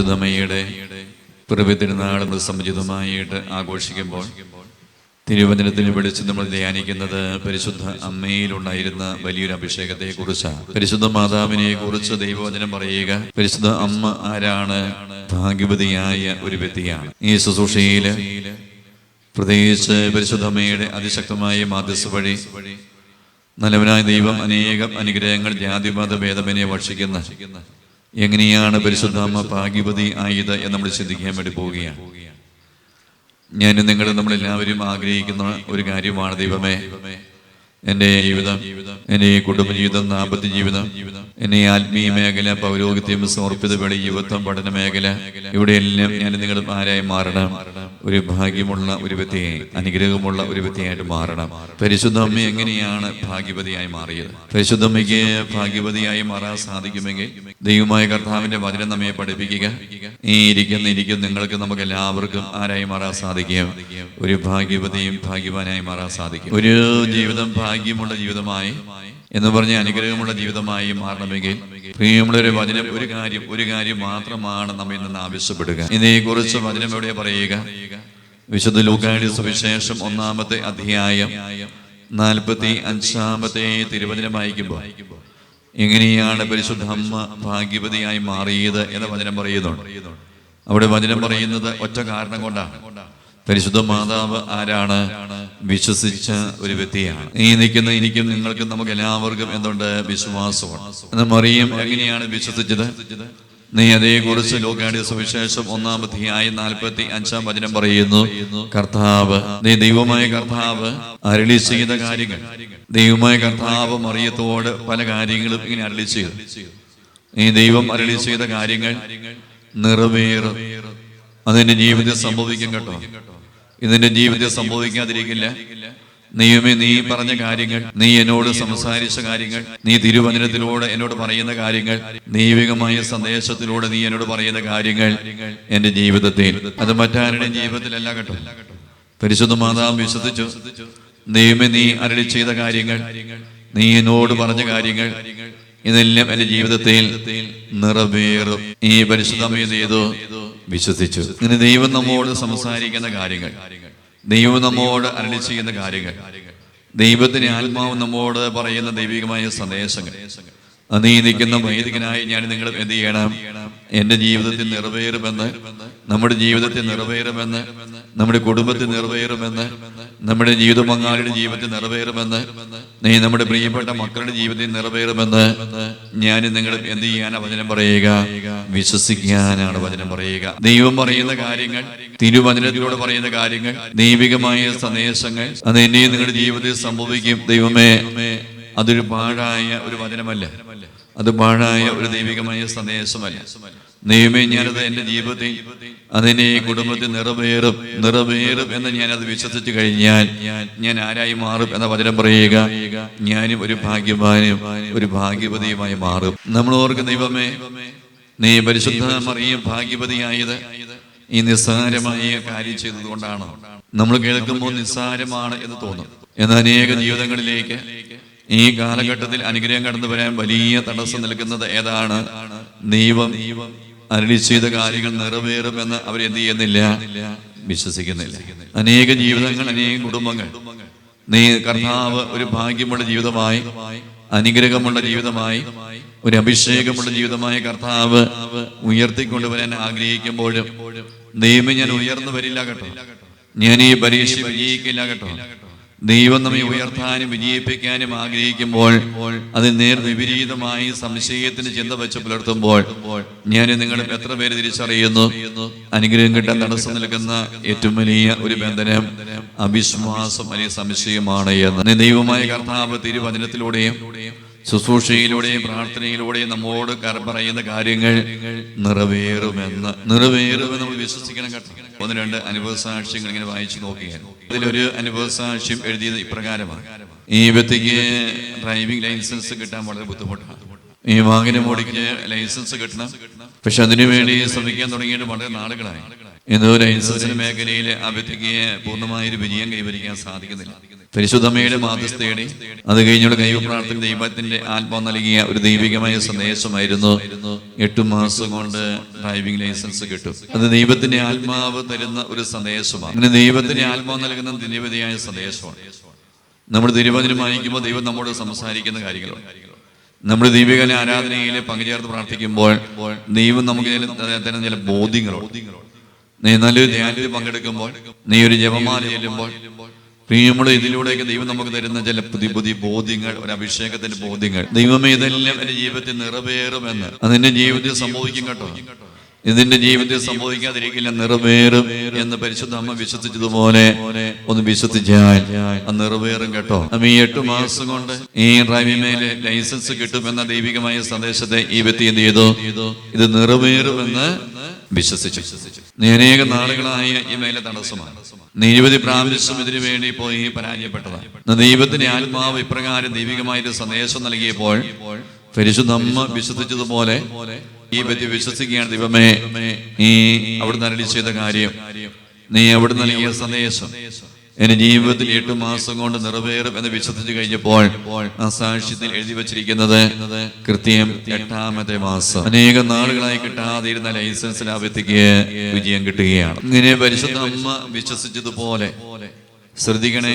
പരിശുദ്ധമ്മയുടെ പിറവി തിരുനാൾ സമുചിതമായിട്ട് ആഘോഷിക്കുമ്പോൾ തിരുവചനത്തിന് വിളിച്ച് നമ്മൾ ധ്യാനിക്കുന്നത് പരിശുദ്ധ അമ്മയിലുണ്ടായിരുന്ന വലിയൊരു അഭിഷേകത്തെ കുറിച്ചാണ് പരിശുദ്ധ മാതാവിനെ കുറിച്ച് ദൈവവചനം പറയുക പരിശുദ്ധ അമ്മ ആരാണ്? ഭാഗ്യവതിയായ ഒരു വ്യക്തിയാണ്. ഈ ശുശ്രൂഷയിൽ പ്രത്യേകിച്ച് പരിശുദ്ധ അമ്മയുടെ അതിശക്തമായ മാധ്യസ്ഥ വഴി നല്ലവനായ ദൈവം അനേകം അനുഗ്രഹങ്ങൾ ജാതിമത ഭേദമനെ ഭക്ഷിക്കുന്ന എങ്ങനെയാണ് പരിശുദ്ധ അമ്മ ഭാഗ്യവതി ആയത് എന്ന് നമ്മൾ ചിന്തിക്കാൻ വേണ്ടി പോവുകയാണ്. ഞാൻ നിങ്ങൾ നമ്മളെല്ലാവരും ആഗ്രഹിക്കുന്ന ഒരു കാര്യമാണ് ദൈവമേ. എന്റെ ജീവിതം എന്റെ ഈ കുടുംബ ജീവിതം ദാമ്പത്യ ജീവിതം എന്നെ ആത്മീയ മേഖല പൗരോഹിത്യം സമർപ്പിത വേണി യുവത്വം പഠന മേഖല ഇവിടെയെല്ലാം ഞാൻ നിങ്ങൾ ആരായി മാറണം. ഒരു ഭാഗ്യമുള്ള ഒരു വ്യക്തിയെ അനുഗ്രഹമുള്ള ഒരു വ്യക്തിയായിട്ട് മാറണം. പരിശുദ്ധ അമ്മ എങ്ങനെയാണ് ഭാഗ്യവതിയായി മാറിയത്? പരിശുദ്ധ അമ്മയ്ക്ക് ഭാഗ്യവതിയായി മാറാൻ സാധിക്കുമെങ്കിൽ ദൈവമായ കർത്താവിന്റെ വചനം നമ്മെ പഠിപ്പിക്കുക. ഈ ഇരിക്കുന്ന ഇരിക്കും നിങ്ങൾക്ക് നമുക്ക് എല്ലാവർക്കും ആരായി മാറാൻ സാധിക്കും. ഒരു ഭാഗ്യവതിയും ഭാഗ്യവാനായി മാറാൻ സാധിക്കും. ഒരു ജീവിതം ഭാഗ്യമുള്ള ജീവിതമായി എന്ന് പറഞ്ഞ അനുഗ്രഹമുള്ള ജീവിതമായി മാറണമെങ്കിൽ നമ്മളൊരു വചനം ഒരു കാര്യം ഒരു കാര്യം മാത്രമാണ് നമ്മൾ നിന്ന് ആവശ്യപ്പെടുക. ഇതിനെക്കുറിച്ച് വചനം എവിടെ പറയുക? വിശുദ്ധ ലൂക്കാടി സുവിശേഷം ഒന്നാമത്തെ അധ്യായം നാൽപ്പത്തി അഞ്ചാമത്തെ തിരുവചനം വായിക്കുമ്പോൾ. എങ്ങനെയാണ് പരിശുദ്ധ അമ്മ ഭാഗ്യവതിയായി മാറിയത് എന്ന വചനം പറയുന്നുണ്ട്. അവിടെ വചനം പറയുന്നത് ഒറ്റ കാരണം കൊണ്ടാണ്. പരിശുദ്ധ മാതാവ് ആരാണ്? വിശ്വസിച്ച ഒരു വ്യക്തിയാണ്. ഈ നിൽക്കുന്ന എനിക്കും നിങ്ങൾക്കും നമുക്ക് എല്ലാവർക്കും എന്തുണ്ട്? വിശ്വാസമാണ്. മറിയം എങ്ങനെയാണ് വിശ്വസിച്ചത്? നീ അതേക്കുറിച്ച് ലോകാടിയ സുവിശേഷം ഒന്നാം അധ്യായം നാൽപ്പത്തി അഞ്ചാം വചനം പറയുന്നു. കർത്താവ് നീ ദൈവമായ കർത്താവ് അരളി ചെയ്ത കാര്യങ്ങൾ. ദൈവമായ കർത്താവ് മറിയത്തോട് പല കാര്യങ്ങളും ഇങ്ങനെ അരളി ചെയ്തു. നീ ദൈവം അരളി ചെയ്ത കാര്യങ്ങൾ നിറവേറും. അതിന്റെ ജീവിതം സംഭവിക്കും കേട്ടോ. ഇതിന്റെ ജീവിതം സംഭവിക്കാതിരിക്കില്ല. നീയുമേ നീ പറഞ്ഞ കാര്യങ്ങൾ നീ എന്നോട് സംസാരിച്ച കാര്യങ്ങൾ നീ തിരുവചനത്തിലൂടെ എന്നോട് പറയുന്ന കാര്യങ്ങൾ ദൈവികമായ സന്ദേശത്തിലൂടെ നീ എന്നോട് പറയുന്ന കാര്യങ്ങൾ എന്റെ ജീവിതത്തിൽ. അത് മറ്റാരുടെയും ജീവിതത്തിലല്ല കേട്ടോ. പരിശുദ്ധ മാതാവ് വിശ്വസിച്ചു ദൈവമേ നീ അരളി ചെയ്ത കാര്യങ്ങൾ നീ എന്നോട് പറഞ്ഞ കാര്യങ്ങൾ ഇതെല്ലാം എന്റെ ജീവിതത്തിൽ നിറവേറും. ഈ പരിശുദ്ധമേ ചെയ്തു വിശ്വസിച്ചു. ഇനി ദൈവം നമ്മോട് സംസാരിക്കുന്ന കാര്യങ്ങൾ ദൈവം നമ്മോട് അരളി ചെയ്യുന്ന കാര്യങ്ങൾ. ദൈവത്തിന് ആത്മാവ് നമ്മോട് പറയുന്ന ദൈവികമായ സന്ദേശങ്ങൾ. നീ നിൽക്കുന്ന വൈദികനായി ഞാൻ നിങ്ങൾ എന്ത് ചെയ്യണം? എന്റെ ജീവിതത്തിൽ നിറവേറുമെന്ന് നമ്മുടെ ജീവിതത്തിൽ നിറവേറുമെന്ന് നമ്മുടെ കുടുംബത്തിൽ നിറവേറുമെന്ന് നമ്മുടെ ജീവിത പങ്കാളിയുടെ ജീവിതത്തിൽ നിറവേറുമെന്ന് നീ നമ്മുടെ പ്രിയപ്പെട്ട മക്കളുടെ ജീവിതത്തിൽ നിറവേറുമെന്ന് ഞാൻ നിങ്ങൾ എന്ത് ചെയ്യാൻ വചനം പറയുക? വിശ്വസിക്കാനാണ് വചനം പറയുക. ദൈവം പറയുന്ന കാര്യങ്ങൾ തിരുവചനത്തിലൂടെ പറയുന്ന കാര്യങ്ങൾ ദൈവികമായ സന്ദേശങ്ങൾ അത് എന്നെയും നിങ്ങളുടെ ജീവിതത്തിൽ സംഭവിക്കും. ദൈവമേ അതൊരു പാഴായ ഒരു വചനമല്ല. അത് പാഴായ ഒരു ദൈവികമായ സന്ദേശമല്ല. ദൈവമേ ഞാനത് എന്റെ ജീവിതത്തിൽ അതിനെ കുടുംബത്തിൽ നിറവേറും നിറവേറും എന്ന് ഞാനത് വിശ്വസിച്ചു കഴിഞ്ഞാൽ ഞാൻ ആരായി മാറും എന്ന വചനം പറയുക ഞാനും ഒരു ഭാഗ്യവാനും ഒരു ഭാഗ്യവതിയുമായി മാറും. നമ്മൾ ഓർക്ക് ദൈവമേ നീ പരിശുദ്ധ മറിയും ഭാഗ്യവതിയായത് ഈ നിസ്സാരമായ കാര്യം ചെയ്തതുകൊണ്ടാണ്. നമ്മൾ കേൾക്കുമ്പോൾ നിസ്സാരമാണ് എന്ന് തോന്നും. എന്നാൽ അനേക ജീവിതങ്ങളിലേക്ക് ഈ കാലഘട്ടത്തിൽ അനുഗ്രഹം കടന്നു വരാൻ വലിയ തടസ്സം നിൽക്കുന്നത് ഏതാണ്? ദൈവം അരളി ചെയ്ത കാര്യങ്ങൾ നിറവേറുമെന്ന് അവർ എന്ത് ചെയ്യുന്നില്ല? വിശ്വസിക്കുന്നില്ല. അനേക ജീവിതങ്ങൾ അനേക കുടുംബങ്ങൾ. നീ കർത്താവ് ഒരു ഭാഗ്യമുള്ള ജീവിതമായി അനുഗ്രഹമുള്ള ജീവിതമായി ഒരു അഭിഷേകമുള്ള ജീവിതമായ കർത്താവ് ഉയർത്തിക്കൊണ്ടുവരാൻ ആഗ്രഹിക്കുമ്പോഴും ദൈവം ഞാൻ ഉയർന്നു വരില്ല കേട്ടോ. ഞാൻ ഈ പരീക്ഷ വിജയിക്കില്ല കേട്ടോ. ദൈവം നമ്മെ ഉയർത്താനും വിജയിപ്പിക്കാനും ആഗ്രഹിക്കുമ്പോൾ അത് നേർ വിപരീതമായി സംശയത്തിന് ചിന്ത വെച്ച് പുലർത്തുമ്പോൾ ഞാൻ നിങ്ങളും എത്ര പേര് തിരിച്ചറിയുന്നു? അനുഗ്രഹം കിട്ടാൻ തടസ്സം നിൽക്കുന്ന ഏറ്റവും വലിയ ഒരു ബന്ധനം അവിശ്വാസം അല്ലെങ്കിൽ സംശയമാണ് എന്ന്. ദൈവമായ കർത്താവ് തിരുവചനത്തിലൂടെയും ശുശ്രൂഷയിലൂടെയും പ്രാർത്ഥനയിലൂടെയും നമ്മോട് പറയുന്ന കാര്യങ്ങൾ നിറവേറുമെന്ന് നിറവേറുമെന്ന് നമ്മൾ വിശ്വസിക്കണം കേട്ടോ. ഒന്ന് രണ്ട് അനുഭവ സാക്ഷ്യങ്ങൾ ഇങ്ങനെ വായിച്ചു നോക്കിയാൽ. അതിലൊരു അനുഭവ സാക്ഷ്യം എഴുതിയത് ഇപ്രകാരമാണ്. ഈ വ്യക്തിക്ക് ഡ്രൈവിംഗ് ലൈസൻസ് കിട്ടാൻ വളരെ ബുദ്ധിമുട്ടാണ്. ഈ വാഹനം ഓടിക്ക് ലൈസൻസ് കിട്ടണം. പക്ഷെ അതിനുവേണ്ടി ശ്രമിക്കാൻ തുടങ്ങിയിട്ട് വളരെ നാളുകളായി. എന്തോ ലൈസൻസിന്റെ മേഖലയിൽ അഭ്യർത്ഥിക്കയെ പൂർണമായൊരു വിജയം കൈവരിക്കാൻ സാധിക്കുന്നില്ല. പരിശുദ്ധമ്മയുടെ മാധ്യസ്ഥയുടെ അത് കഴിഞ്ഞുള്ള ദൈവപ്രാർത്ഥന ദൈവത്തിന്റെ ആത്മാവ് നൽകിയ ഒരു ദൈവികമായ സന്ദേശമായിരുന്നു എട്ടു മാസം കൊണ്ട് ഡ്രൈവിംഗ് ലൈസൻസ് കിട്ടും. അത് ദൈവത്തിന്റെ ആത്മാവ് തരുന്ന ഒരു സന്ദേശമാണ്. അങ്ങനെ ദൈവത്തിന്റെ ആത്മാവ് നൽകുന്ന നിരവധിയായ സന്ദേശമാണ്. നമ്മൾ തിരുവചനം വായിക്കുമ്പോൾ ദൈവം നമ്മോട് സംസാരിക്കുന്ന കാര്യങ്ങളാണ് നമ്മൾ ദൈവികനെ ആരാധനയിൽ പങ്കുചേർത്ത് പ്രാർത്ഥിക്കുമ്പോൾ ദൈവം നമുക്ക് തരുന്ന ചില ബോധ്യങ്ങളുണ്ട്. നീ നല്ലൊരു ധ്യാനത്തിൽ പങ്കെടുക്കുമ്പോൾ നീ ഒരു ജപമാല ചെല്ലുമ്പോൾ പ്രിയമുള്ള ഇതിലൂടെയൊക്കെ ദൈവം നമുക്ക് തരുന്ന ചില പുതിയ പുതിയ ബോധ്യങ്ങൾ ഒരു അഭിഷേകത്തിന്റെ ബോധ്യങ്ങൾ. ദൈവമേ ഇതെല്ലാം എന്റെ ജീവിതത്തിൽ നിറവേറുമെന്ന്. അതിന്റെ ജീവിതത്തിൽ സംഭവിക്കും കേട്ടോ. ഇതിന്റെ ജീവിതത്തിൽ സംഭവിക്കാതിരിക്കില്ല നിറവേറും എന്ന് പരിശുദ്ധ അമ്മ വിശ്വസിച്ചതുപോലെ ഒന്ന് വിശ്വസിച്ചാൽ അത് നിറവേറും കേട്ടോ. ഈ എട്ട് മാസം കൊണ്ട് ഈ ഡ്രൈവിംഗ് മേലെ ലൈസൻസ് കിട്ടുമെന്ന ദൈവികമായ സന്ദേശത്തെ ഈ വ്യക്തി എന്ത് ചെയ്തു? ഇത് നിറവേറുമെന്ന് വിശ്വസിച്ചു. നീ അനേക നാളുകളായ ഈ മേലെ തടസ്സമാണ്. നിരവധി പ്രാവശ്യം ഇതിനു വേണ്ടി പോയി പരാജയപ്പെട്ടതാണ്. ദൈവത്തിന്റെ ആത്മാവ് ഇപ്രകാരം ദൈവികമായ ഒരു സന്ദേശം നൽകിയപ്പോൾ പരിശുദ്ധമ്മ വിശ്വസിച്ചതുപോലെ ഈ പറ്റി വിശ്വസിക്കുകയാണ് ദൈവമേ നീ അവിടുന്ന് അരളി ചെയ്ത കാര്യം. നീ അവിടെ നൽകിയ സന്ദേശം. എന്റെ ജീവിതത്തിൽ എട്ട് മാസം കൊണ്ട് നിറവേറും എന്ന് വിശ്വസിച്ചു കഴിഞ്ഞപ്പോൾ ആ സാക്ഷ്യത്തിൽ എഴുതി വച്ചിരിക്കുന്നത് കൃത്യം എട്ടാമത്തെ മാസം. അനേക നാളുകളായി കിട്ടാതിരുന്ന ലൈസൻസ് ആ വിജയം കിട്ടുകയാണ്. ഇങ്ങനെ പരിശുദ്ധ അമ്മ വിശ്വസിച്ചതുപോലെ ശ്രദ്ധിക്കണേ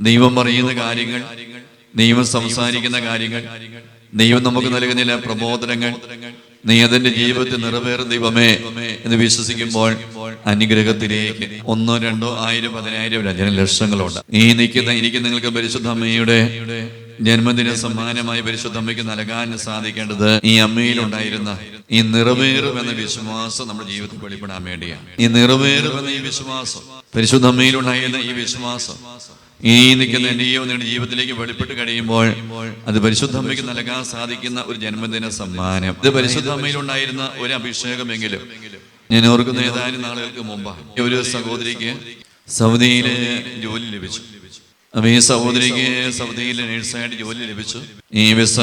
ദൈവം പറയുന്ന കാര്യങ്ങൾ ദൈവം സംസാരിക്കുന്ന കാര്യങ്ങൾ ദൈവം നമുക്ക് നൽകുന്ന ചില പ്രബോധനങ്ങൾ നീ അതിന്റെ ജീവിതത്തിൽ നിറവേറും ദൈവമേ എന്ന് വിശ്വസിക്കുമ്പോൾ അനുഗ്രഹത്തിലേക്ക്. ഒന്നോ രണ്ടോ ആയിരം പതിനായിരം രചന ലക്ഷങ്ങളുണ്ട്. നീ നിൽക്കുന്ന എനിക്ക് നിങ്ങൾക്ക് പരിശുദ്ധ അമ്മയുടെ ജന്മദിന സമ്മാനമായി പരിശുദ്ധ അമ്മയ്ക്ക് നൽകാൻ സാധിക്കേണ്ടത് ഈ അമ്മയിൽ ഉണ്ടായിരുന്ന ഈ നിറവേറും എന്ന വിശ്വാസം നമ്മുടെ ജീവിതത്തിൽ വെളിപ്പെടാൻ വേണ്ടിയാണ്. ഈ നിറവേറും എന്ന ഈ വിശ്വാസം പരിശുദ്ധ അമ്മയിൽ ഈ വിശ്വാസം ഈ നിൽക്കുന്ന എന്റെയോ നിങ്ങളുടെ ജീവിതത്തിലേക്ക് വെളിപ്പെട്ട് കഴിയുമ്പോൾ അത് പരിശുദ്ധ അമ്മയ്ക്ക് നൽകാൻ സാധിക്കുന്ന ഒരു ജന്മദിന സമ്മാനം. ഇത് പരിശുദ്ധ അമ്മയിൽ ഉണ്ടായിരുന്ന ഒരു അഭിഷേകമെങ്കിലും ഞാൻ ഓർക്കുന്ന ഏതാനും നാളുകൾക്ക് മുമ്പാണ്. ഒരു സഹോദരിക്ക് സൗദിയിലെ ജോലി ലഭിച്ചു. അപ്പൊ ഈ സഹോദരിക്ക് സൗദിയിൽ നേഴ്സായിട്ട് ജോലി ലഭിച്ചു. ഈ വിസ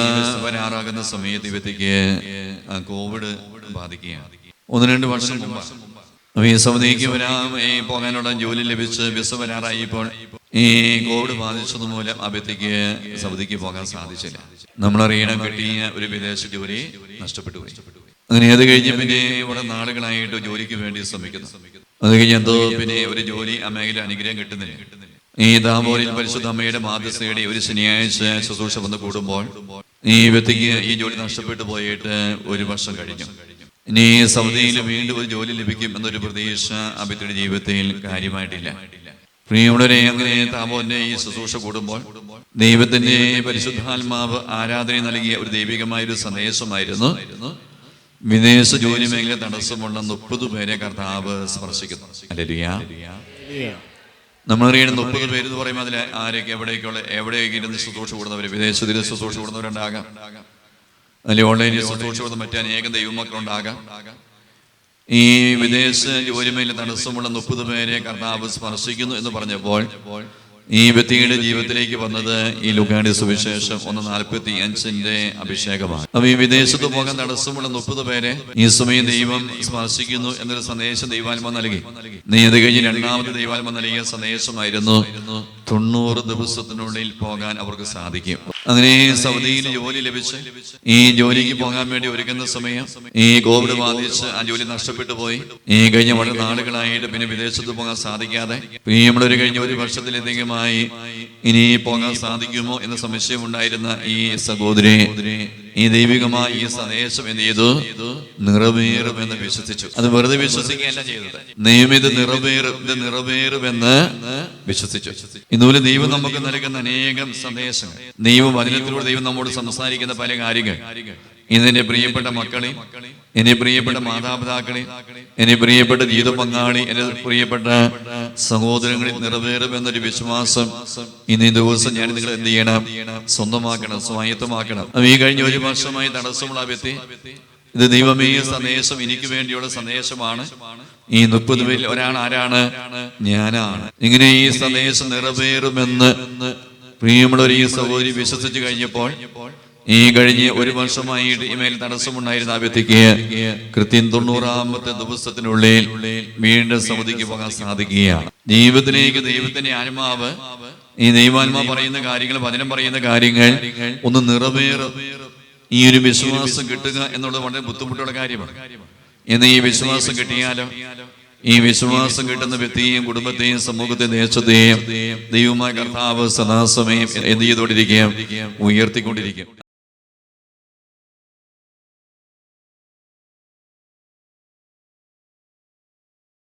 വരാറാകുന്ന സമയത്ത് ഇവത്തേക്ക് കോവിഡ് ബാധിക്കുകയാണ്. ഒന്ന് രണ്ട് വർഷം മുമ്പ് ഈ സൗദിക്ക് വരാൻ ഈ പോകാനുള്ള ജോലി ലഭിച്ച് വിസ വരാറായിപ്പോൾ ഈ കോവിഡ് ബാധിച്ചത് മൂലം അഭ്യത്തേക്ക് സൗദിക്ക് പോകാൻ സാധിച്ചില്ല. നമ്മളറിയണം കിട്ടിയ ഒരു വിദേശ ജോലി നഷ്ടപ്പെട്ടു പോയി. അങ്ങനെ അത് കഴിഞ്ഞ് പിന്നെ ഇവിടെ നാളുകളായിട്ട് ജോലിക്ക് വേണ്ടി ശ്രമിക്കുന്നു. അത് കഴിഞ്ഞ് എന്തോ പിന്നെ ഒരു ജോലി ആ മേഖല അനുഗ്രഹം കിട്ടുന്നില്ല. ഈ ദാമോരിൽ പരിശുദ്ധ അമ്മയുടെ മാതൃസയുടെ ഒരു ശനിയാഴ്ച ശുശ്രൂഷ വന്ന് കൂടുമ്പോൾ ഈ വ്യക്തിക്ക് ഈ ജോലി നഷ്ടപ്പെട്ടു പോയിട്ട് ഒരു വർഷം കഴിഞ്ഞു. ഇനി സൗദിയിൽ വീണ്ടും ഒരു ജോലി ലഭിക്കും എന്നൊരു പ്രതീക്ഷ അഭിത്തിയുടെ ജീവിതത്തിൽ കാര്യമായിട്ടില്ല. പ്രിയമുള്ളവരെ അങ്ങനെ താമോന്റെ ഈ ശുശ്രൂഷ കൂടുമ്പോൾ ദൈവത്തിന്റെ പരിശുദ്ധാത്മാവ് ആരാധന നൽകിയ ഒരു ദൈവികമായ ഒരു സന്ദേശമായിരുന്നു. വിദേശ ജോലി മേഖല തടസ്സമുള്ള മുപ്പത് പേരെ കർത്താവ് സ്പർശിക്കുന്നു. അല്ലേലുയാ നമ്മളറിയണ മുപ്പത് പേര് എന്ന് പറയുമ്പോൾ അതിൽ ആരൊക്കെ എവിടേക്കുള്ള എവിടെയൊക്കെ ഇരുന്ന് ശുശ്രൂഷ കൂടുന്നവർ വിദേശത്തിൽ ശുശ്രൂഷ കൂടുന്നവരുണ്ടാകാം അല്ലെങ്കിൽ ഓൺലൈനിൽ ശുശ്രൂഷ കൂടുന്ന മറ്റനേകം ദൈവമക്കളുണ്ടാകാം ഈ വിദേശ ജോലിമയിൽ തടസ്സമുള്ള മുപ്പത് പേരെ കർത്താവ് സ്പർശിക്കുന്നു എന്ന് പറഞ്ഞപ്പോൾ ഈ വ്യക്തിയുടെ ജീവിതത്തിലേക്ക് വന്നത് ഈ ലുക്കാടി സുവിശേഷം ഒന്ന് നാൽപ്പത്തി അഞ്ചിന്റെ അഭിഷേകമാണ്. അപ്പൊ ഈ വിദേശത്ത് പോകാൻ തടസ്സമുള്ള മുപ്പത് പേരെ ഈ സമയം ദൈവം സ്പർശിക്കുന്നു എന്നൊരു സന്ദേശം ദൈവാത്മ നൽകി. നീ അത് കഴിഞ്ഞ് രണ്ടാമത് ദൈവാത്മ നൽകിയ സന്ദേശമായിരുന്നു. തൊണ്ണൂറ് ദിവസത്തിനുള്ളിൽ പോകാൻ അവർക്ക് സാധിക്കും. അങ്ങനെ സൗദിയിൽ ജോലി ലഭിച്ച് ഈ ജോലിക്ക് പോകാൻ വേണ്ടി ഒരുക്കുന്ന സമയം ഈ കോവിഡ് ബാധിച്ച് ആ ജോലി നഷ്ടപ്പെട്ടു പോയി. ഈ കഴിഞ്ഞ വളരെ നാളുകളായിട്ട് പിന്നെ വിദേശത്ത് പോകാൻ സാധിക്കാതെ ഈ നമ്മളൊരു കഴിഞ്ഞ ഒരു വർഷത്തിലധികമായി ഇനി പോകാൻ സാധിക്കുമോ എന്ന സംശയം ഉണ്ടായിരുന്ന ഈ സഹോദരി ഈ ദൈവികമായ ഈ സന്ദേശം എന്ത് ചെയ്തു? നിറവേറും എന്ന് വിശ്വസിച്ചു. അത് വെറുതെ വിശ്വസിക്കുകയല്ല ചെയ്തത്. നിയമിത നിറവേറും ഇത് നിറവേറുമെന്ന് വിശ്വസിച്ചു. ഇതുപോലെ ദൈവം നമുക്ക് നൽകുന്ന അനേകം സന്ദേശങ്ങൾ. ദൈവം വചനത്തിലൂടെ ദൈവം നമ്മോട് സംസാരിക്കുന്ന പല കാര്യങ്ങൾ. ഇന്നെന്റെ പ്രിയപ്പെട്ട മക്കളെ എന്നെ പ്രിയപ്പെട്ട മാതാപിതാക്കളെ എന്നെ പ്രിയപ്പെട്ട ജീവിത പങ്കാളി എന്റെ പ്രിയപ്പെട്ട സഹോദരങ്ങളിൽ നിറവേറുമെന്നൊരു വിശ്വാസം ഇന്ന് ഈ ദിവസം ഞാൻ നിങ്ങൾ എന്ത് ചെയ്യണം? സ്വന്തമാക്കണം സ്വായത്തമാക്കണം. ഈ കഴിഞ്ഞ ഒരു വർഷമായി തടസ്സമുള്ള വ്യക്തി ഇത് ദൈവമേ സന്ദേശം എനിക്ക് വേണ്ടിയുള്ള സന്ദേശമാണ്. ഈ മുപ്പത് പേരിൽ ഒരാൾ ആരാണ്? ഞാനാണ്. ഇങ്ങനെ ഈ സന്ദേശം നിറവേറുമെന്ന് പ്രിയമുള്ള ഈ സഹോദരി വിശ്വസിച്ചു കഴിഞ്ഞപ്പോൾ ഈ കഴിഞ്ഞ് ഒരു വർഷമായിട്ട് ഇമേൽ തടസ്സമുണ്ടായിരുന്ന ആ വ്യക്തിക്ക് കൃത്യം തൊണ്ണൂറാമത്തെ ദിവസത്തിനുള്ളിൽ വീണ്ടും സമിതിക്ക് പോകാൻ സാധിക്കുകയാണ്. ജീവിതത്തിലേക്ക് ദൈവത്തിന്റെ ആത്മാവ് ഈ ദൈവാത്മാ പറയുന്ന കാര്യങ്ങൾ വചനം പറയുന്ന കാര്യങ്ങൾ ഒന്ന് നിറവേറും. ഈ ഒരു വിശ്വാസം കിട്ടുക എന്നുള്ളത് വളരെ ബുദ്ധിമുട്ടുള്ള കാര്യമാണ്. എന്ന് ഈ വിശ്വാസം കിട്ടിയാലോ? ഈ വിശ്വാസം കിട്ടുന്ന വ്യക്തിയെയും കുടുംബത്തെയും സമൂഹത്തെയും ദേശത്തെയും ദൈവമായ കർത്താവ് സദാസമയം എന്ത് ചെയ്തുകൊണ്ടിരിക്കുകയും ഉയർത്തിക്കൊണ്ടിരിക്കും